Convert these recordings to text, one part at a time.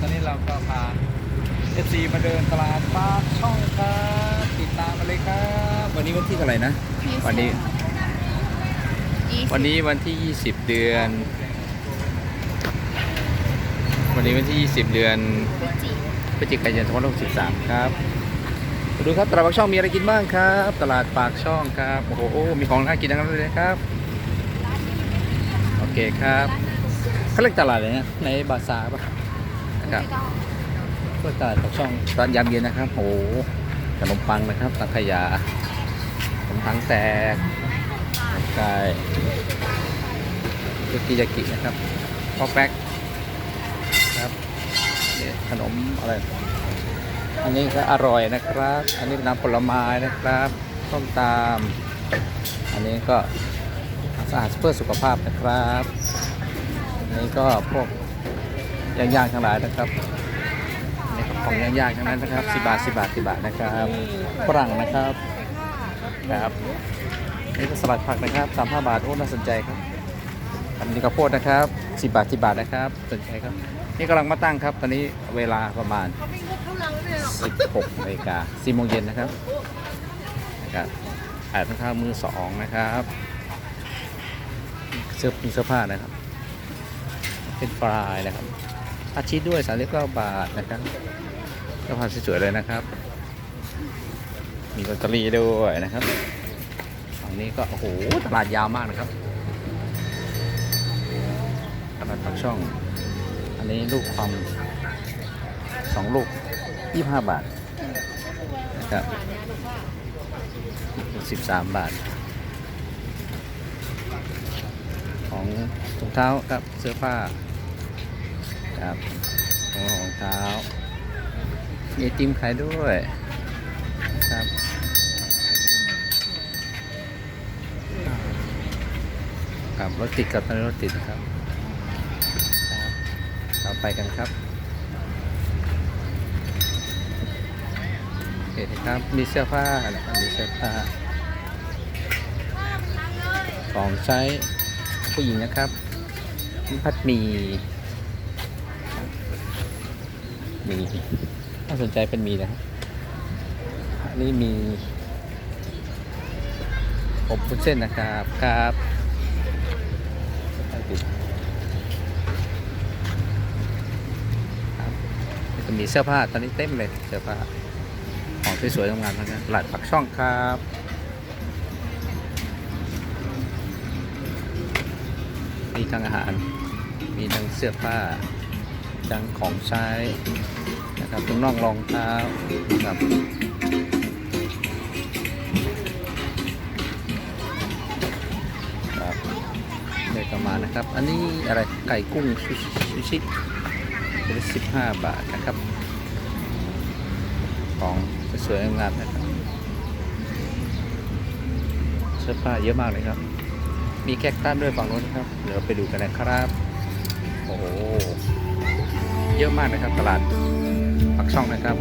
ตอนนี้เราก็พาเอฟซีมาเดินตลาดปากช่องครับติดตามมาเลยครับ วันนี้วันที่เท่าไหร่นะ วันนี้ วันนี้วันที่ 20 เดือน วันนี้วันที่ 20 เดือนพฤศจิกายน2563ครับมาดูครับตลาดปากช่องมีอะไรกินบ้างครับ ตลาดปากช่องครับโอ้โหมีของน่ากินทั้งนั้นเลยนะครับโอเคครับเขาเรียกตลาดอะไรนะในบาซาร์ป่ะนะ ครับก็ตลาดปากช่องตอนยามเย็นนะครับโอ้โหขนมปังนะครับสังขยาขนมถังแตกไก่ยากิยากินะครับพอกแป๊กครับเนี่ยขนมอะไรอันนี้ก็อร่อยนะครับ อันนี้เป็นน้ำผลไม้นะครับต้มตาม อันนี้ก็สะอาดเพื่อสุขภาพนะครับ อันนี้ก็พวก ย่างๆทั้งหลายนะครับอันนี่ของย่างๆทั้งนั้นนะครับสิบาทสิบาทสิบาทนะครับฝรั่งนะครับครับนี่ก็สลัดผักนะครับสามห้าบาทโอ้น่าสนใจครับอันนี้ข้าวโพดนะครับสิบาทสิบาทนะครับสนใจครับ นี่กำลังมาตั้งครับตอนนี้เวลาประมาณ16นาฬิกา4โมงเย็นนะครับนะครับอาบน้ำข้าวมือสองนะครับเสื้อผ้านะครับ เป็นฟรายนะครับ อาชีพด้วย 39 บาทนะครับเสื้อผ้าสวยๆเลยนะครับ มีลอตเตอรี่ด้วยนะครับฝั่งนี้ก็โอ้โหตลาดยาวมากนะครับตลาดปากช่อง อันนี้ลูกความสองลูก 25 บาทนะครับ13 บาท ของถุงเท้าครับเสื้อผ้า ครับของรองเท้ามีไอติมขายด้วยครับครับรถติดกับตอนนี้รถติดนะครับครับเราไปกันครับโอเคครับมีเสื้อผ้านะครับมีเสื้อผ้าของใช้ผู้หญิงนะครับมีพัดหมีห มีน่าสนใจเป็นมีนะครับอันนี้มีอบวุ้นเส้นนะครับครับจะมีเสื้อผ้าตอนนี้เต็มเลยเสื้อผ้าของสวยๆทำงามๆทั้งนั้นตลาดปักช่องครับมีทั้งอาหาร มีทั้งเสื้อผ้าั้งของใช้นะครับถุงน่องรองเท้านะครับครับเด็กประมาณนะครับ อันนี้อะไรไก่กุ้งซูชิเป็นสิบห้าบาทนะครับ ของสวยงามนะครับเสื้อผ้าเยอะมากเลยครับ มีแคคตัสด้วยฝั่งโน้นครับ เดี๋ยวเราไปดูกันนะครับ โอ้ เยอะมากนะครับ ตลาดปักช่องนะครับ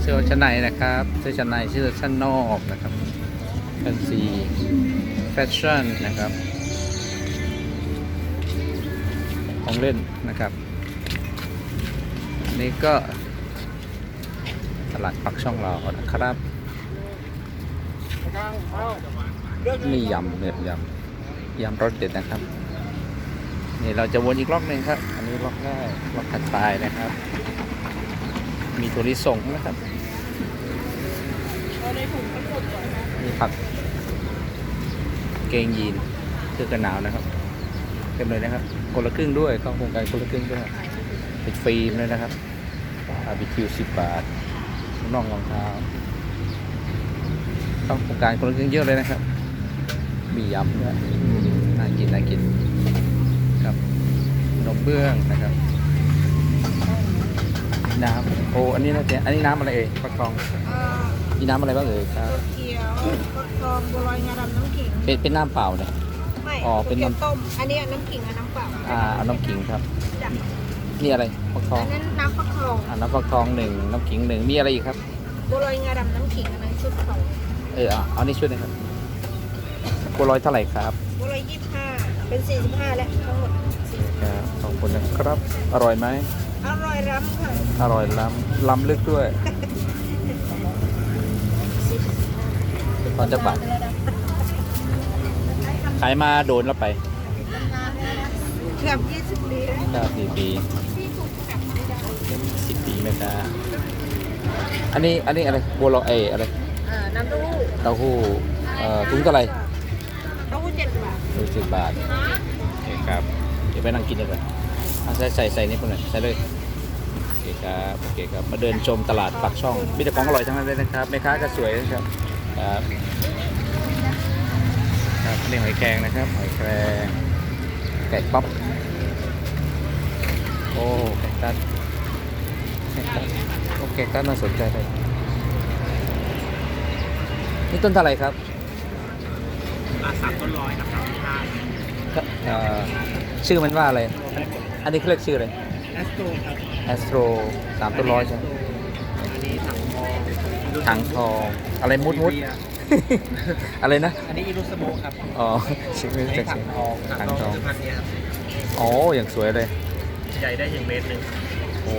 เสื้อชั้นในนะครับ เสื้อชั้นในเสื้อชั้นนอกนะครับแฟนซีแฟชั่นนะครับของเล่นนะครับอันนี่ก็ตลาดปักช่องเรานะครับนี่ยำเนี่ยยำยำรสเด็ดนะครับ นี่เราจะวนอีกล็อกหนึ่งครับ อันนี้ล็อกแรกล็อกถัดไปนะครับ มีถั่วลิสงนะครับมีผัก เกงยีนเสื้อกันหนาวนะครับเต็มเลยนะครับ คนละครึ่งด้วยเข้าโครงการคนละครึ่งด้วยติดฟรีเลยนะครับบาร์บีคิวสิบบาทน่องรองเท้าต้องโครงการคนละครึ่งเยอะเลยนะครับ มียำด้วยน่ากินน่ากินครับนม เบื้องนะครับ น้ำโอ้อันนี้นะเจ๊อันนี้น้ำอะไรเอ่ยฟักทองเอ่อมีน้ำอะไรบ้างเอ่ยครับ เขียวฟักทองบัวลอยงาดำน้ำขิงเป็นเป็นน้ำเปล่าเนี่ย ไม่อ๋อเป็นก๋วยน้ำเตี๋ยวต้ม อันนี้น้ำขิงกับน้ำเปล่าอ่าเอาน้ำขิงครับ จ้ะนี่อะไรฟักทออังนนั้นน้ำฟักทองอ่าน้ำฟักทองหนึ่งน้ำขิงหนึ่งมีอะไรอีกครับ บัวลอยงาดำน้ำขิงอันนั้นชุดสองเออเอาเอานี่ช่วยหนะครับบัวลอยเท่าไหร่ครับบัวลอยยี่สิบห้า เป็นสี่สิบห้าแล้วทั้งหมดครับขอบคุณนะครับ อร่อยไหม อร่อยรำค่ะอร่อยล้ำล้ำลึกด้วย ตอนจะบาทขายมาโดนแล้วไปเกือบยี่สิบปีแล้วเก้าสี่ปีสิบปีไหมครับอันนี้อันนี้อะไรบัวลอยเอยอะไรอ่าน้ำเต้าหู้เต้าหู้เอ่อถุงเท่าไหร่ เต้าหู้เจ็ดบาทถุงสิบบาทโอเคครับ เดี๋ยวไปนั่งกินดีกว่าเอาใส่ใส่ใส่นี่พวกหน่อยใส่เลยโอเคครับโอเคครับมาเดินชมตลาดปากช่องมีแต่ของอร่อยทั้งนั้นเลยนะครับแม่ค้าก็สวยนะครับครับครับนนี่หอยแครงนะครับหอยแครงไก่ป๊อปโอ้ไก่ตัดไก่ตัดโอเคก็น่าสนใจเลยนี่ต้นเท่าไหร่ครับ สามต้นร้อยครับสามห้าเอ่อชื่อมันว่าอะไร อันนี้เขาเรียกชื่ออะไรแอสโตรครับแอสโตรสามตัวร้อยใช่ไหมอันนี้ถังทองถังทองอะไรมุดมุดอะไรนะ อันนี้อิรุสโมครับ อ๋อชื่อไม่อันรู้นี้จักถัชื่งอทองถังถังททอองงสุพรรณเนี่ยครับอ๋ออย่างสวยเลย ใหญ่ได้อย่างเมตรหนึ่งโอ้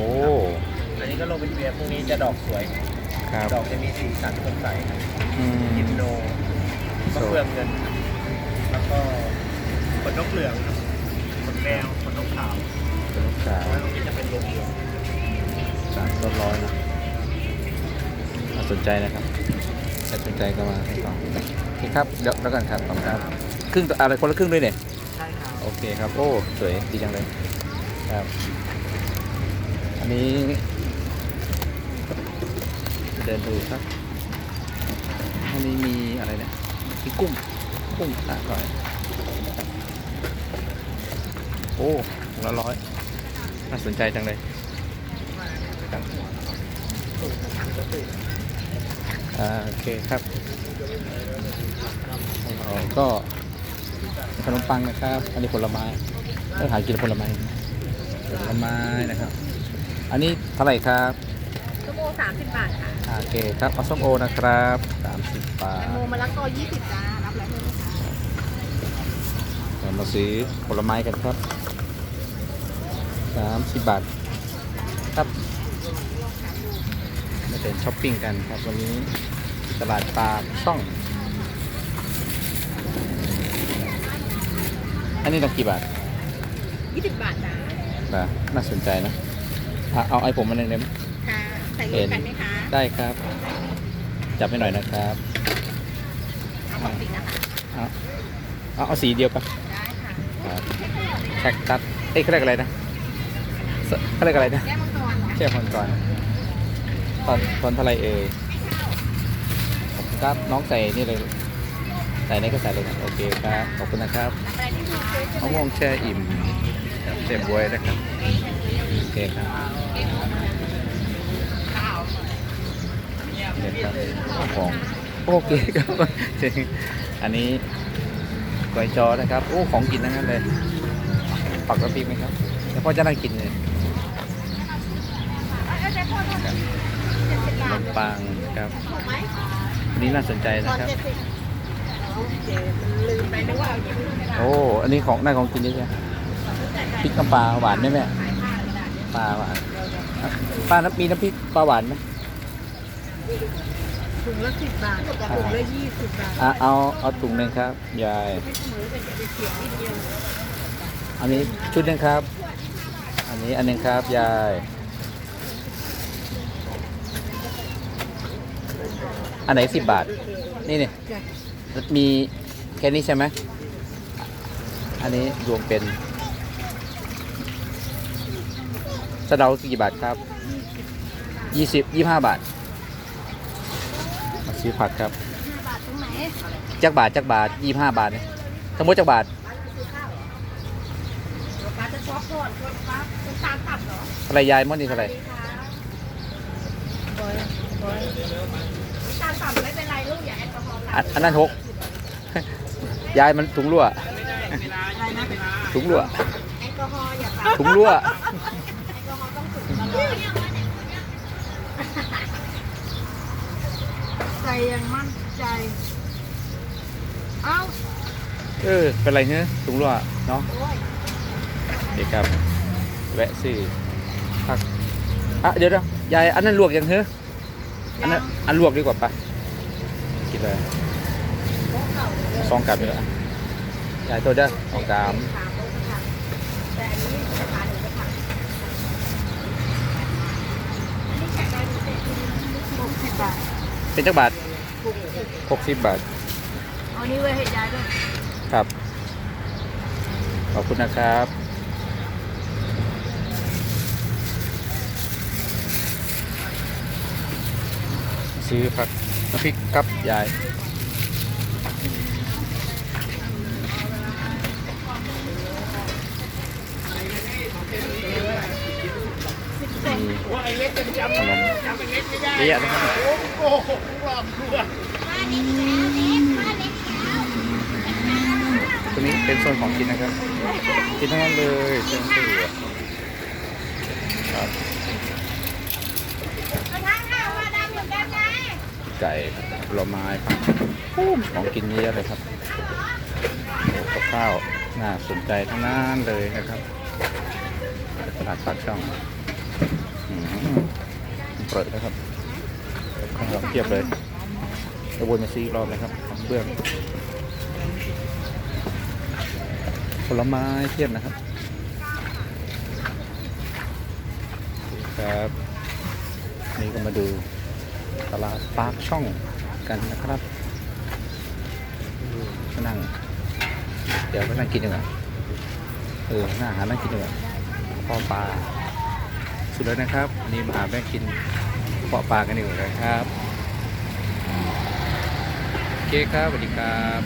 อันนี้ก็โรบินเวียพวกนี้จะดอกสวยครับดอกจะมีสีสันสดใสครับอืมยิมโน มะเฟืองเงินครับแล้วก็ขนนกเหลืองครับขนแมวขนนกขาวเป็นลูกสาวแล้วตรงนี้จะเป็นรวมเหลืองสามตัวร้อยนะน่าสนใจนะครับถ้าสนใจก็มาให้ต่อโอเคครับเดี๋ยวแล้วกันครับขอบคุณครับครึ่งตัวอะไรคนละครึ่งด้วยเนี่ย ใช่ครับโอเคครับ โอ้ สวยดีจังเลยครับ อันนี้ เดินดูครับ อันนี้มีอะไรเนี่ย มีกุ้งกุ้งอะก่อนโอ้ถุงละร้อยน่าสนใจจังเลยครับอ่าโอเคครับก็ขนมปังนะครับ อันนี้ผลไม้ต้องหากินผลไม้ผลไม้นะครับ อันนี้เท่าไหร่ครับ สามสิบบาทค่ะอ่าโอเคครับเอาส้มโอนะครับ30บาทแตงโมมะละกอยี่สิบจ้ารับอะไรเพิ่มไหมคะเรามาซื้อผลไม้กันครับ30บาทครับมาเดินช้อปปิ้งกันครับวันนี้ตลาดปลาช่อง อันนี้ต้องกี่บาทยี่สิบบาทจ้านะน่าสนใจนะอะเอาไอ้ผมมาหนึ่งได้ไหมค่ะใส่รวมกันไหมคะได้ครับ จับให้หน่อยนะครับเอาปกตินะคะเอาเอาเอาสีเดียวปะได้ค่ะครับแคคตัสเอ้ยเขาเรียกอะไรนะสเขาเรียกอะไรนะแก้วมังกรค่ะแค่คนก่อนตอนตอนเท่าไหรเอ่ยขอบคุณครับน้องใส่นี่เลยใส่นี่ก็ใส่เลยครับโอเคครับขอบคุณนะครับอะไรที่มีเชื้อมะม่วงแช่อิ่มครับเจ็บบวยนะครับโอเคครับ เนี่ยครับของโอเคครับอันนี้ก๋วยจอนะครับโอ้ของกินทั้งนั้นเลยปักกระปิกไหมครับเดี๋ยวพ่อจะนั่งกินเลยขนมปังครับอันนี้น่าสนใจตอนนะครับเจ็ดสิบโอเคมันลืมไปนึกว่าเอายี่สิบไม่ได้โอ้อันนี้ของน่าของกินเยอะแยะพริกน้ำปลาหวานไหมแม่ขายผ้าไม่ได้ปลาหวานอะปลาน้ำมีน้ำพริกปลาหวานไหม ถุงละสิบบาทกับถุงละยี่สิบบาทอะเอาเอาถุงหนึ่งครับยายไม่เสมอเป็นจะไปเสียนิดเดียวอันนี้ชุดหนึงครับ อันนี้อันหนึงครับยายอันไหนสิบบาท นี่นี่มีแค่นี้ใช่ไหมอันนี้รวมเป็นสะเดากี่บาทครับยี่สิบยี่ห้าบาทมา ซื้อผักครับห้าบาทตรงไหนจักบาทจักบาทยี่ห้าบาทเนี่ยทั้งหมดจักบาทป้าจะช็อปก่อนก่อนป้าต้องตามตับเหรออะไรยายมดนี่เท่าไหร่บอยบอยตามตับไม่เป็นไรลูกอย่าแอลกอฮอล์อันอันนั้นหก ยายมันถุงรั่วอะไรนะถุงรั่ว แอลกอฮอล์อย่าตามถุงรั่ว แอลกอฮอล์ต้องถึงตลอด ใจยังมั่นใจ เอ้า เออ เป็นไรเนี้ยถุงรั่วเนาะโอ้ยโอเคครับ แวะซื้อผักอะเดี๋ยวเดี๋ยวยายอันนั้นลวกยังเฮ้ออันนั้นอันลวกดีกว่าปะกินเลยสองกรัมเลยอะยายตัวเด้อสองกรัมแต่อันนี้ขาหนูจะผักอันนี้แขกได้พิเศษหกสิบบาทเป็นจักบาท หกสิบบาท เอานี้ไว้ให้ยายด้วย ครับ ขอบคุณนะครับซื้อผักน้ำพริกกับยาย มีขนม เยอะแยะนะครับโอ้โหรอบครัวตัวนี้เป็นโซนของกินนะครับ กินทั้งนั้นเลยเชียงตือครับไก่ผลไม้ผักของกินเยอะเลยครับโอ้กับข้าวน่าสนใจทั้งนั้นเลยนะครับตลาดปากช่อง เปิดนะครับข้าวเราเทียบเลยจะวนมาซีอีรอบเลยครับเบื้องผลไม้เทียบนะครับครับนี่ก็มาดูตลาดปากช่องกันนะครับก็นั่ง เดี๋ยวไปนั่งกินดีกว่าเออหน้าอาหารนั่งกินดีกว่าพ่อปลา สุดแลยนะครับวันนี้มาหาแม่กินเปาะปลากันดีกว่าครับโอเคครับสวัสดีครับ